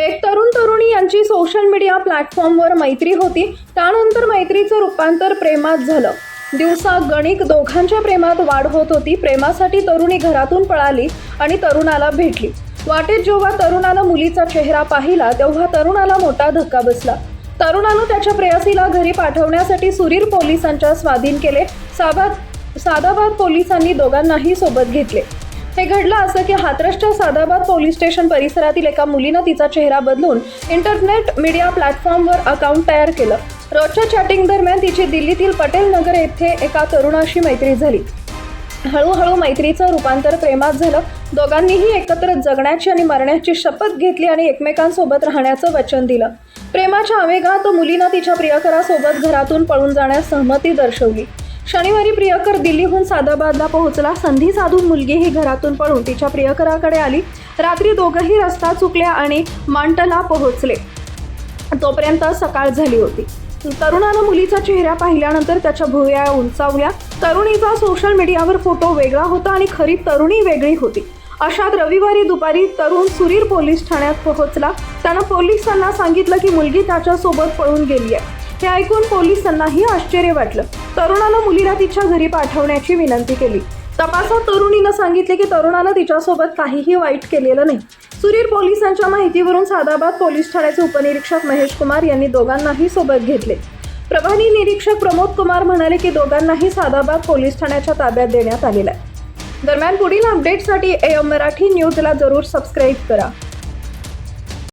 एक तरुण तरुणी यांची सोशल मीडिया प्लॅटफॉर्मवर मैत्री होती. त्यानंतर मैत्रीचं रूपांतर प्रेमात झालं. दिवसा गणिक दोघांच्या प्रेमात वाढ होत होती. प्रेमासाठी तरुणी घरातून पळाली आणि तरुणाला भेटली. वाटेत जेव्हा तरुणानं मुलीचा चेहरा पाहिला तेव्हा तरुणाला मोठा धक्का बसला. तरुणानं त्याच्या प्रेयसीला घरी पाठवण्यासाठी सुरीर पोलिसांच्या स्वाधीन केले. साबाद सादाबाद पोलिसांनी दोघांनाही सोबत घेतले. हे घडलं असं की हातरसच्या सादाबाद पोलीस स्टेशन परिसरातील एका मुलीनं तिचा चेहरा बदलून इंटरनेट मीडिया प्लॅटफॉर्मवर अकाउंट तयार केलं. रोजच्या चॅटिंग दरम्यान तिची दिल्लीतील पटेल नगर येथे एका तरुणाशी मैत्री झाली. हळूहळू मैत्रीचं रूपांतर प्रेमात झालं. दोघांनीही एकत्र जगण्याची आणि मरण्याची शपथ घेतली आणि एकमेकांसोबत राहण्याचं वचन दिलं. प्रेमाच्या आवेगात मुलीनं तिच्या प्रियकरासोबत घरातून पळून जाण्यास सहमती दर्शवली. शनिवारी प्रियकर दिल्लीहून सादाबादला पोहोचला. संधी साधून मुलगी ही घरातून पळून तिच्या प्रियकराकडे आली. रात्री दोघंही रस्ता चुकल्या आणि मांटला पोहोचले. तोपर्यंत सकाळ झाली होती. तरुणानं मुलीचा चेहरा पाहिल्यानंतर त्याच्या भुवया उंचावल्या. तरुणीचा सोशल मीडियावर फोटो वेगळा होता आणि खरी तरुणी वेगळी होती. अशात रविवारी दुपारी तरुण सुरीर पोलीस ठाण्यात पोहोचला. त्यानं पोलिसांना सांगितलं की मुलगी त्याच्यासोबत पळून गेली आहे हे ऐकून पोलिसांनाही आश्चर्य वाटलं. तरुणानं मुलीला तिच्या घरी पाठवण्याची विनंती केली. तपासात तरुणीनं सांगितले की तरुणानं तिच्यासोबत काहीही वाईट केलेलं नाही. सुरीर पोलिसांच्या माहितीवरून सादाबाद पोलीस ठाण्याचे उपनिरीक्षक महेश कुमार यांनी दोघांनाही सोबत घेतले. प्रभारी निरीक्षक प्रमोद कुमार म्हणाले की दोघांनाही सादाबाद पोलीस ठाण्याच्या ताब्यात देण्यात आलेलं आहे. दरम्यान पुढील अपडेटसाठी ए मराठी न्यूजला जरूर सबस्क्राईब करा.